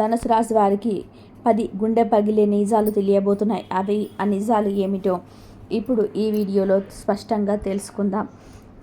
ధనుసు రాశి వారికి పది గుండె పగిలే నిజాలు తెలియబోతున్నాయి. అవి ఆ నిజాలు ఏమిటో ఇప్పుడు ఈ వీడియోలో స్పష్టంగా తెలుసుకుందాం.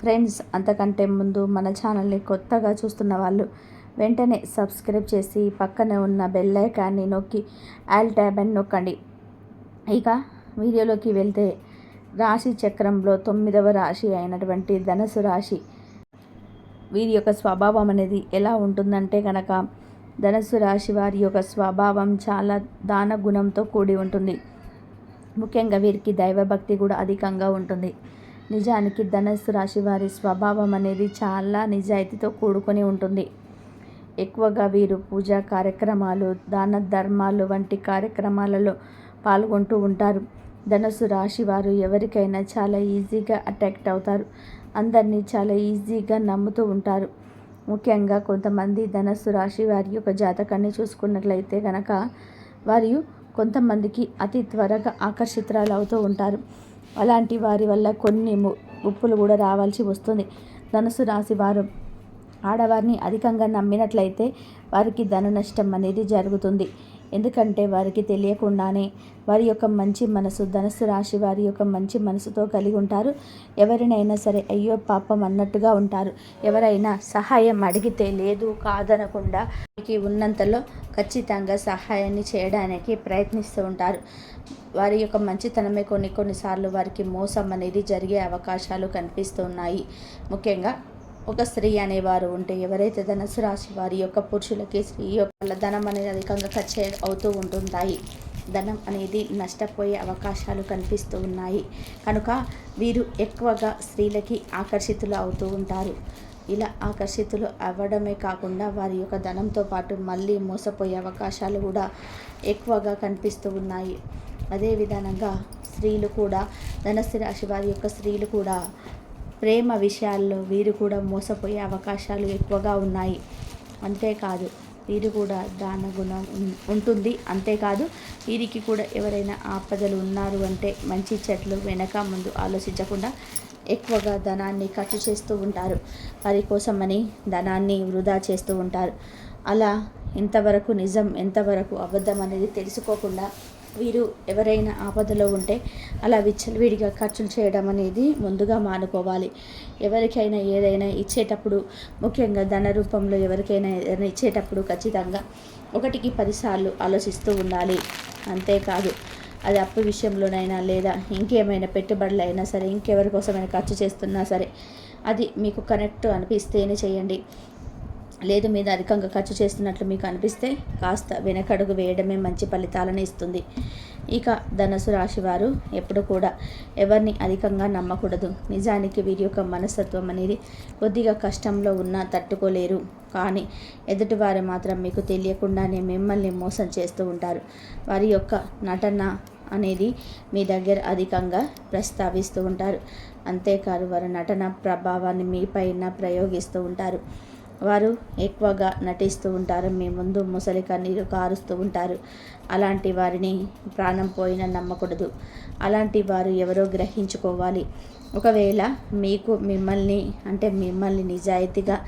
ఫ్రెండ్స్ అంతకంటే ముందు మన ఛానల్ని కొత్తగా చూస్తున్న వాళ్ళు వెంటనే సబ్స్క్రైబ్ చేసి పక్కనే ఉన్న బెల్ ఐకాన్ని నొక్కి ఆల్ ట్యాబ్ అని నొక్కండి. ఇక వీడియోలోకి వెళ్తే రాశి చక్రంలో తొమ్మిదవ రాశి అయినటువంటి ధనుసు రాశి. వీరి యొక్క స్వభావం అనేది ఎలా ఉంటుందంటే కనుక ధనస్సు రాశి వారి యొక్క స్వభావం చాలా దాన గుణంతో కూడి ఉంటుంది. ముఖ్యంగా వీరికి దైవభక్తి కూడా అధికంగా ఉంటుంది. నిజానికి ధనస్సు రాశి వారి స్వభావం అనేది చాలా నిజాయితీతో కూడుకొని ఉంటుంది. ఎక్కువగా వీరు పూజా కార్యక్రమాలు దాన ధర్మాలు వంటి కార్యక్రమాలలో పాల్గొంటూ ఉంటారు. ధనస్సు రాశి వారు ఎవరికైనా చాలా ఈజీగా అట్రాక్ట్ అవుతారు. అందరినీ చాలా ఈజీగా నమ్ముతూ ఉంటారు. ముఖ్యంగా కొంతమంది ధనస్సు రాశి వారి యొక్క జాతకాన్ని చూసుకున్నట్లయితే కనుక వారు కొంతమందికి అతి త్వరగా ఆకర్షితురాలు అవుతూ ఉంటారు. అలాంటి వారి వల్ల కొన్ని ఉప్పులు కూడా రావాల్సి వస్తుంది. ధనుసు రాశి వారు ఆడవారిని అధికంగా నమ్మినట్లయితే వారికి ధన నష్టం అనేది జరుగుతుంది. ఎందుకంటే వారికి తెలియకుండానే వారి యొక్క మంచి మనసు ధనస్సు రాశి వారి యొక్క మంచి మనసుతో కలిగి ఉంటారు. ఎవరినైనా సరే అయ్యో పాపం అన్నట్టుగా ఉంటారు. ఎవరైనా సహాయం అడిగితే లేదు కాదనకుండా వారికి ఉన్నంతలో ఖచ్చితంగా సహాయాన్ని చేయడానికి ప్రయత్నిస్తూ ఉంటారు. వారి యొక్క మంచితనమే కొన్ని కొన్నిసార్లు వారికి మోసం అనేది జరిగే అవకాశాలు కనిపిస్తున్నాయి ముఖ్యంగా ఒక స్త్రీ అనేవారు ఉంటే ఎవరైతే ధనస్సు రాశి వారి యొక్క పురుషులకి స్త్రీ యొక్క ధనం అనేది అధికంగా ఖర్చు అవుతూ ఉంటుంటాయి. ధనం అనేది నష్టపోయే అవకాశాలు కనిపిస్తూ ఉన్నాయి. కనుక వీరు ఎక్కువగా స్త్రీలకి ఆకర్షితులు అవుతూ ఉంటారు. ఇలా ఆకర్షితులు అవ్వడమే కాకుండా వారి యొక్క ధనంతో పాటు మళ్ళీ మోసపోయే అవకాశాలు కూడా ఎక్కువగా కనిపిస్తూ ఉన్నాయి. అదే విధానంగా స్త్రీలు కూడా ధనస్సు రాశి వారి యొక్క స్త్రీలు కూడా ప్రేమ విషయాల్లో వీరు కూడా మోసపోయే అవకాశాలు ఎక్కువగా ఉన్నాయి. అంతేకాదు వీరు కూడా దాన గుణం ఉంటుంది. అంతేకాదు వీరికి కూడా ఎవరైనా ఆపదలు ఉన్నారు అంటే మంచి చెట్లు వెనక ముందు ఆలోచించకుండా ఎక్కువగా ధనాన్ని ఖర్చు చేస్తూ ఉంటారు. వారి కోసమని ధనాన్ని వృధా చేస్తూ ఉంటారు. అలా ఎంతవరకు నిజం ఎంతవరకు అబద్ధం అనేది తెలుసుకోకుండా వీరు ఎవరైనా ఆపదలో ఉంటే అలా విచ్చలవిడిగా ఖర్చులు చేయడం అనేది ముందుగా మానుకోవాలి. ఎవరికైనా ఏదైనా ఇచ్చేటప్పుడు ముఖ్యంగా ధన రూపంలో ఎవరికైనా ఏదైనా ఇచ్చేటప్పుడు ఖచ్చితంగా ఒకటికి పదిసార్లు ఆలోచిస్తూ ఉండాలి. అంతేకాదు అది అప్పు విషయంలోనైనా లేదా ఇంకేమైనా పెట్టుబడులు అయినా సరే ఇంకెవరి కోసమైనా ఖర్చు చేస్తున్నా సరే అది మీకు కనెక్ట్ అనిపిస్తేనే చేయండి. లేదు మీద అధికంగా ఖర్చు చేస్తున్నట్లు మీకు అనిపిస్తే కాస్త వెనకడుగు వేయడమే మంచి ఫలితాలను ఇస్తుంది. ఇక ధనసు రాశి వారు ఎప్పుడు కూడా ఎవరిని అధికంగా నమ్మకూడదు. నిజానికి వీరి యొక్క మనస్తత్వం అనేది కొద్దిగా కష్టంలో ఉన్నా తట్టుకోలేరు. కానీ ఎదుటివారు మాత్రం మీకు తెలియకుండానే మిమ్మల్ని మోసం చేస్తూ ఉంటారు. వారి యొక్క నటన అనేది మీ దగ్గర అధికంగా ప్రస్తావిస్తూ ఉంటారు. అంతేకాదు వారి నటన ప్రభావాన్ని మీపైన ప్రయోగిస్తూ ఉంటారు. వారు ఎక్కువగా నటిస్తూ ఉంటారు. మీ ముందు ముసలి కన్నీరు కారుస్తూ ఉంటారు. అలాంటి వారిని ప్రాణం పోయిన నమ్మకూడదు. అలాంటి వారు ఎవరో గ్రహించుకోవాలి. ఒకవేళ మీకు మిమ్మల్ని అంటే మిమ్మల్ని నిజాయితీగా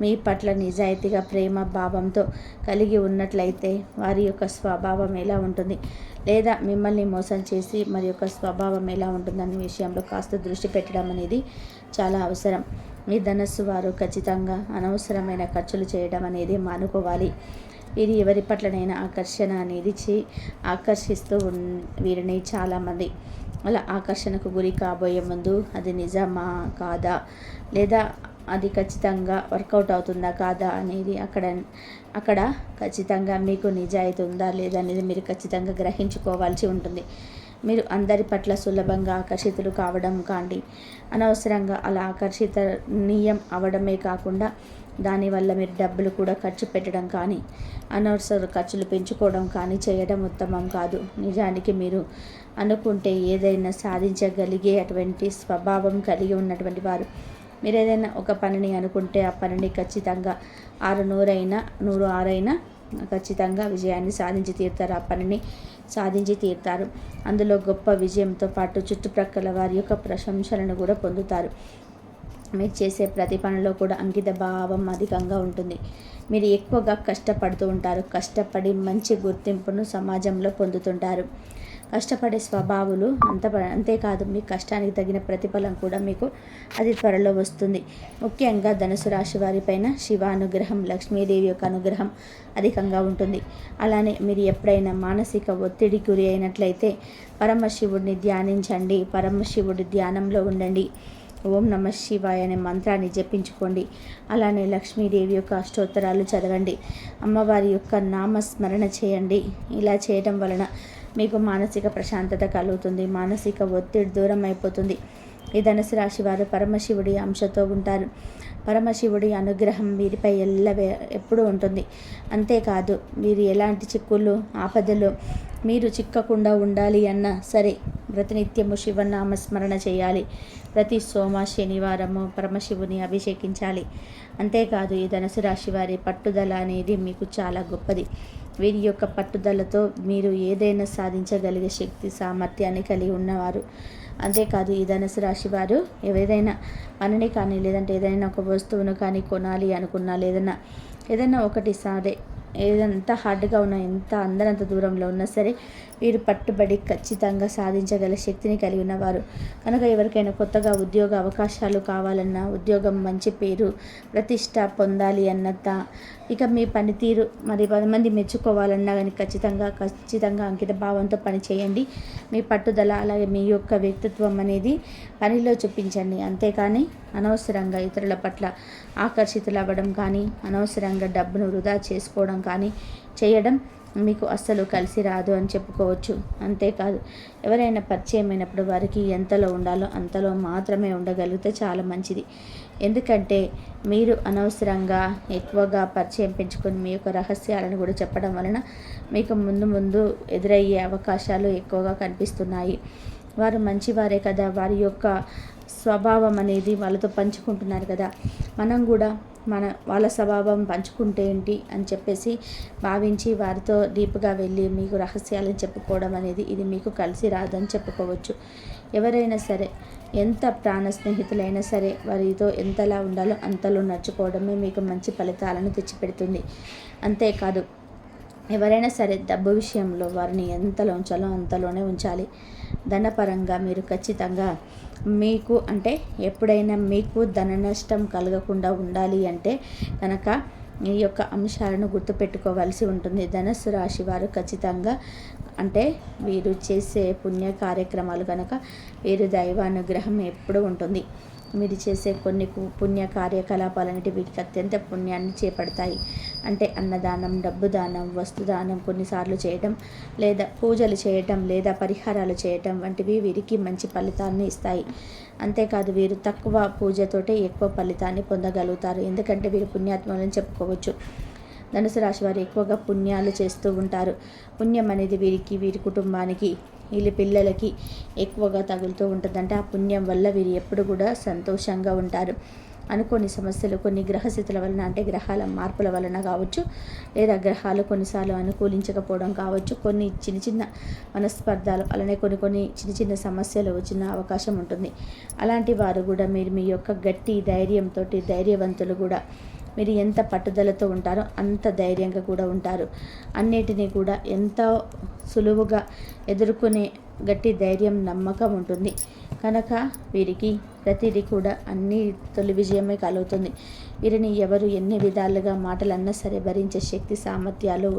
మీ పట్ల నిజాయితీగా ప్రేమ భావంతో కలిగి ఉన్నట్లయితే వారి యొక్క స్వభావం ఎలా ఉంటుంది? లేదా మిమ్మల్ని మోసం చేసి మరి యొక్క స్వభావం ఎలా ఉంటుందనే విషయంలో కాస్త దృష్టి పెట్టడం అనేది చాలా అవసరం. మీ ధనస్సు వారు ఖచ్చితంగా అనవసరమైన ఖర్చులు చేయడం అనేది మానుకోవాలి. ఇది ఎవరి పట్లనైనా ఆకర్షణ అనేది చే ఆకర్షిస్తూ వీరిని చాలామంది అలా ఆకర్షణకు గురి కాబోయే ముందు అది నిజమా కాదా? లేదా అది ఖచ్చితంగా వర్కౌట్ అవుతుందా కాదా అనేది అక్కడ అక్కడ ఖచ్చితంగా మీకు నిజాయితీ ఉందా లేదా అనేది మీరు ఖచ్చితంగా గ్రహించుకోవాల్సి ఉంటుంది. మీరు అందరి పట్ల సులభంగా ఆకర్షితులు కావడం కాండి. అనవసరంగా అలా ఆకర్షితనీయం అవడమే కాకుండా దానివల్ల మీరు డబ్బులు కూడా ఖర్చు పెట్టడం కానీ అనవసర ఖర్చులు పెంచుకోవడం కానీ చేయడం ఉత్తమం కాదు. నిజానికి మీరు అనుకుంటే ఏదైనా సాధించగలిగే అటువంటి స్వభావం కలిగి ఉన్నటువంటి వారు. మీరు ఏదైనా ఒక పనిని అనుకుంటే ఆ పనిని ఖచ్చితంగా ఆరు నూరైనా నూరు ఆరైనా ఖచ్చితంగా విజయాన్ని సాధించి తీరుతారు. ఆ పనిని సాధించి తీరుతారు. అందులో గొప్ప విజయంతో పాటు చుట్టుప్రక్కల వారి యొక్క ప్రశంసలను కూడా పొందుతారు. మీరు చేసే ప్రతి పనిలో కూడా అంకిత భావం అధికంగా ఉంటుంది. మీరు ఎక్కువగా కష్టపడుతూ ఉంటారు. కష్టపడి మంచి గుర్తింపును సమాజంలో పొందుతుంటారు. కష్టపడే స్వభావులు అంత అంతేకాదు మీ కష్టానికి తగిన ప్రతిఫలం కూడా మీకు అది త్వరలో వస్తుంది. ముఖ్యంగా ధనుసు రాశి వారిపైన శివ అనుగ్రహం లక్ష్మీదేవి యొక్క అనుగ్రహం అధికంగా ఉంటుంది. అలానే మీరు ఎప్పుడైనా మానసిక ఒత్తిడి గురి అయినట్లయితే పరమశివుడిని ధ్యానించండి. పరమశివుడి ధ్యానంలో ఉండండి. ఓం నమ శివాయ అనే మంత్రాన్ని జపించుకోండి. అలానే లక్ష్మీదేవి యొక్క అష్టోత్తరాలు చదవండి. అమ్మవారి యొక్క నామస్మరణ చేయండి. ఇలా చేయడం వలన మీకు మానసిక ప్రశాంతత కలుగుతుంది మానసిక ఒత్తిడి దూరం అయిపోతుంది. ఈ ధనుసు రాశి వారు పరమశివుడి అంశతో ఉంటారు. పరమశివుడి అనుగ్రహం వీరిపై ఎల్ల ఎప్పుడూ ఉంటుంది. అంతేకాదు వీరు ఎలాంటి చిక్కులు ఆపదలు మీరు చిక్కకుండా ఉండాలి అన్నా సరే ప్రతినిత్యము శివనామస్మరణ చేయాలి. ప్రతి సోమ శనివారము పరమశివుని అభిషేకించాలి. అంతేకాదు ఈ ధనుసు రాశి వారి పట్టుదల అనేది మీకు చాలా గొప్పది. వీరి యొక్క పట్టుదలతో మీరు ఏదైనా సాధించగలిగే శక్తి సామర్థ్యాన్ని కలిగి ఉన్నవారు. అంతేకాదు ఈ ధనుసు రాశి వారు ఏదైనా పనిని కానీ లేదంటే ఏదైనా ఒక వస్తువును కానీ కొనాలి అనుకున్నా లేదన్నా ఏదైనా ఒకటి సాదే ఏదంత హార్డ్గా ఉన్నా ఎంత అందరంత దూరంలో ఉన్నా సరే వీరు పట్టుబడి ఖచ్చితంగా సాధించగల శక్తిని కలిగి ఉన్నవారు. కనుక ఎవరికైనా కొత్తగా ఉద్యోగ అవకాశాలు కావాలన్నా ఉద్యోగం మంచి పేరు ప్రతిష్ట పొందాలి అన్నంత ఇక మీ పనితీరు మరి పది మంది మెచ్చుకోవాలన్నా కానీ ఖచ్చితంగా ఖచ్చితంగా అంకిత భావంతో పని చేయండి. మీ పట్టుదల అలాగే మీ యొక్క వ్యక్తిత్వం అనేది పనిలో చూపించండి. అంతేకాని అనవసరంగా ఇతరుల పట్ల ఆకర్షితులు అవ్వడం కానీ అనవసరంగా డబ్బును వృధా చేసుకోవడం కానీ చేయడం మీకు అస్సలు కలిసి రాదు అని చెప్పుకోవచ్చు. అంతేకాదు ఎవరైనా పరిచయం అయినప్పుడు వారికి ఎంతలో ఉండాలో అంతలో మాత్రమే ఉండగలిగితే చాలా మంచిది. ఎందుకంటే మీరు అనవసరంగా ఎక్కువగా పరిచయం పెంచుకొని మీ యొక్క రహస్యాలను కూడా చెప్పడం వలన మీకు ముందు ముందు ఎదురయ్యే అవకాశాలు ఎక్కువగా కనిపిస్తున్నాయి. వారు మంచివారే కదా వారి యొక్క స్వభావం అనేది వాళ్ళతో పంచుకుంటున్నారు కదా. మనం కూడా మన వాళ్ళ స్వభావం పంచుకుంటే ఏంటి అని చెప్పేసి భావించి వారితో డీప్గా వెళ్ళి మీకు రహస్యాలను చెప్పుకోవడం అనేది ఇది మీకు కలిసి రాదని చెప్పుకోవచ్చు. ఎవరైనా సరే ఎంత ప్రాణ స్నేహితులైనా సరే వారితో ఎంతలా ఉండాలో అంతలో నడుచుకోవడమే మీకు మంచి ఫలితాలను తెచ్చిపెడుతుంది. అంతేకాదు ఎవరైనా సరే డబ్బు విషయంలో వారిని ఎంతలో ఉంచాలో అంతలోనే ఉంచాలి. ధనపరంగా మీరు ఖచ్చితంగా మీకు అంటే ఎప్పుడైనా మీకు ధన నష్టం కలగకుండా ఉండాలి అంటే కనుక ఈ యొక్క అంశాలను గుర్తుపెట్టుకోవాల్సి ఉంటుంది. ధనస్సు రాశి వారు ఖచ్చితంగా అంటే వీరు చేసే పుణ్య కార్యక్రమాలు కనుక వీరు దైవానుగ్రహం ఎప్పుడు ఉంటుంది. మీరు చేసే కొన్ని పుణ్య కార్యకలాపాలన్నిటి వీటికి అత్యంత పుణ్యాన్ని చేపడతాయి. అంటే అన్నదానం డబ్బు దానం వస్తుదానం కొన్నిసార్లు చేయటం లేదా పూజలు చేయటం లేదా పరిహారాలు చేయటం వంటివి వీరికి మంచి ఫలితాన్ని ఇస్తాయి. అంతేకాదు వీరు తక్కువ పూజతోటే ఎక్కువ ఫలితాన్ని పొందగలుగుతారు. ఎందుకంటే వీరు పుణ్యాత్మలని చెప్పుకోవచ్చు. ధనుసు రాశి వారు ఎక్కువగా పుణ్యాలు చేస్తూ ఉంటారు. పుణ్యం అనేది వీరికి వీరి కుటుంబానికి వీళ్ళ పిల్లలకి ఎక్కువగా తగులుతూ ఉంటుందంటే. ఆ పుణ్యం వల్ల వీరు ఎప్పుడు కూడా సంతోషంగా ఉంటారు. అనుకోని సమస్యలు కొన్ని గ్రహస్థితుల వలన అంటే గ్రహాల మార్పుల వలన కావచ్చు లేదా గ్రహాలు కొన్నిసార్లు అనుకూలించకపోవడం కావచ్చు కొన్ని చిన్న చిన్న మనస్పర్ధాలు అలానే కొన్ని కొన్ని చిన్న చిన్న సమస్యలు వచ్చిన అవకాశం ఉంటుంది. అలాంటి వారు కూడా మీరు మీ యొక్క గట్టి ధైర్యంతో ధైర్యవంతులు కూడా మీరు ఎంత పట్టుదలతో ఉంటారో అంత ధైర్యంగా కూడా ఉంటారు. అన్నిటినీ కూడా ఎంతో సులువుగా ఎదుర్కొనే గట్టి ధైర్యం నమ్మకం ఉంటుంది. కనుక వీరికి ప్రతిదీ కూడా అన్ని తొలి విజయమే కలుగుతుంది. వీరిని ఎవరు ఎన్ని విధాలుగా మాటలన్నా సరే భరించే శక్తి సామర్థ్యాలు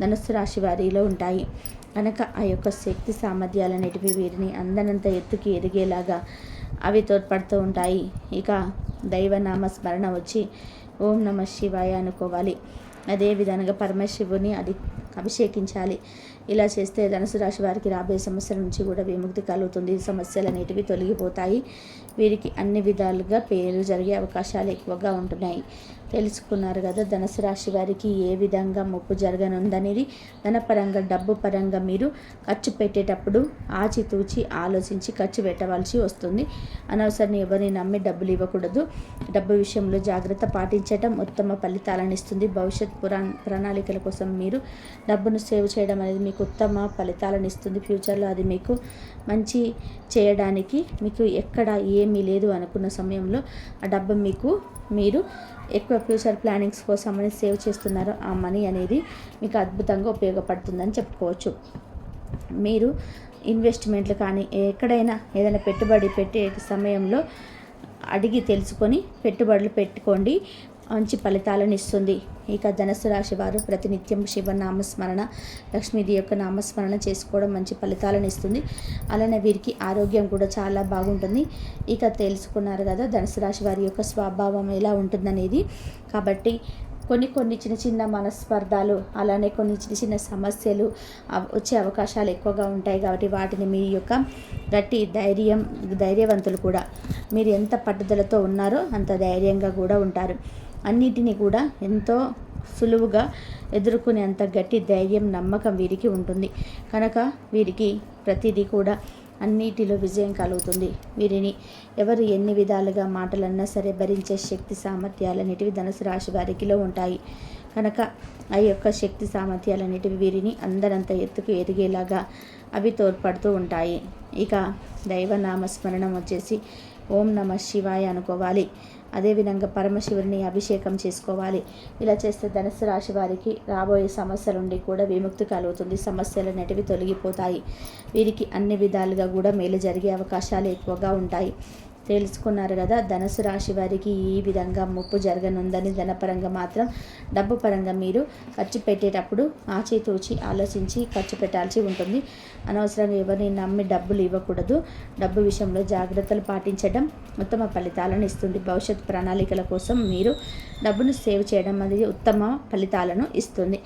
ధనుస్సు రాశి వారిలో ఉంటాయి. కనుక ఆ యొక్క శక్తి సామర్థ్యాలు అనేటివి వీరిని అందనంత ఎత్తుకి ఎదిగేలాగా అవి తోడ్పడుతూ ఉంటాయి. ఇక దైవనామ స్మరణ వచ్చి ఓం నమ శివాయ అనుకోవాలి. అదే విధంగా పరమశివుని అది అభిషేకించాలి. ఇలా చేస్తే ధనుసు రాశి వారికి రాబోయే సమస్యల నుంచి కూడా విముక్తి కలుగుతుంది. సమస్యలు అనేటివి తొలగిపోతాయి. వీరికి అన్ని విధాలుగా పేర్లు జరిగే అవకాశాలు ఎక్కువగా ఉంటున్నాయి. తెలుసుకున్నారు కదా ధనుసు రాశి వారికి ఏ విధంగా ముప్పు జరగనుందనేది. ధనపరంగా డబ్బు పరంగా మీరు ఖర్చు పెట్టేటప్పుడు ఆచితూచి ఆలోచించి ఖర్చు పెట్టవలసి వస్తుంది. అనవసరం ఎవరిని నమ్మి డబ్బులు ఇవ్వకూడదు. డబ్బు విషయంలో జాగ్రత్త పాటించడం ఉత్తమ ఫలితాలను ఇస్తుంది. భవిష్యత్ పురా ప్రణాళికల కోసం మీరు డబ్బును సేవ్ చేయడం అనేది మీకు ఉత్తమ ఫలితాలను ఇస్తుంది. ఫ్యూచర్లో అది మీకు మంచి చేయడానికి మీకు ఎక్కడ ఏమీ లేదు అనుకున్న సమయంలో ఆ డబ్బు మీకు మీరు ఎక్కువ ఫ్యూచర్ ప్లానింగ్స్ కోసం అని సేవ్ చేస్తున్నారో. ఆ మనీ అనేది మీకు అద్భుతంగా ఉపయోగపడుతుందని చెప్పుకోవచ్చు. మీరు ఇన్వెస్ట్మెంట్లు కానీ ఎక్కడైనా ఏదైనా పెట్టుబడి పెట్టే సమయంలో అడిగి తెలుసుకొని పెట్టుబడులు పెట్టుకోండి. మంచి ఫలితాలను ఇస్తుంది. ఇక ధనస్సు రాశి వారు ప్రతినిత్యం శివ నామస్మరణ లక్ష్మీదేవి యొక్క నామస్మరణ చేసుకోవడం మంచి ఫలితాలను ఇస్తుంది. అలానే వీరికి ఆరోగ్యం కూడా చాలా బాగుంటుంది. ఇక తెలుసుకున్నారు కదా ధనుసు రాశి వారి యొక్క స్వభావం ఎలా ఉంటుందనేది. కాబట్టి కొన్ని కొన్ని చిన్న చిన్న మనస్పర్ధాలు అలానే కొన్ని చిన్న చిన్న సమస్యలు వచ్చే అవకాశాలు ఎక్కువగా ఉంటాయి కాబట్టి వాటిని మీ యొక్క గట్టి ధైర్యం ధైర్యవంతులు కూడా. మీరు ఎంత పట్టుదలతో ఉన్నారో అంత ధైర్యంగా కూడా ఉంటారు. అన్నిటినీ కూడా ఎంతో సులువుగా ఎదుర్కొనేంత గట్టి ధైర్యం నమ్మకం వీరికి ఉంటుంది. కనుక వీరికి ప్రతిదీ కూడా అన్నిటిలో విజయం కలుగుతుంది. వీరిని ఎవరు ఎన్ని విధాలుగా మాటలన్నా సరే భరించే శక్తి సామర్థ్యాలన్నిటివి ధనుసు రాశి వారికిలో ఉంటాయి. కనుక ఆ యొక్క శక్తి సామర్థ్యాలన్నిటివి వీరిని అందరంత ఎత్తుకు ఎదిగేలాగా అవి తోడ్పడుతూ ఉంటాయి. ఇక దైవనామస్మరణం వచ్చేసి ఓం నమ శివాయ అనుకోవాలి. అదేవిధంగా పరమశివుని అభిషేకం చేసుకోవాలి. ఇలా చేస్తే ధనుసు రాశి వారికి రాబోయే సమస్యల నుండి కూడా విముక్తి కలుగుతుంది. సమస్యలు అనేటివి తొలగిపోతాయి. వీరికి అన్ని విధాలుగా కూడా మేలు జరిగే అవకాశాలు ఎక్కువగా ఉంటాయి. తెలుసుకున్నారు కదా. ధనుసు రాశి వారికి ఈ విధంగా ముప్పు జరగనుందని ధనపరంగా మాత్రం డబ్బు పరంగా మీరు ఖర్చు పెట్టేటప్పుడు ఆచితూచి ఆలోచించి ఖర్చు పెట్టాల్సి ఉంటుంది. అనవసరంగా ఎవరిని నమ్మి డబ్బులు ఇవ్వకూడదు. డబ్బు విషయంలో జాగ్రత్తలు పాటించడం ఉత్తమ ఫలితాలను ఇస్తుంది. భవిష్యత్ ప్రణాళికల కోసం మీరు డబ్బును సేవ్ చేయడం అనేది ఉత్తమ ఫలితాలను ఇస్తుంది.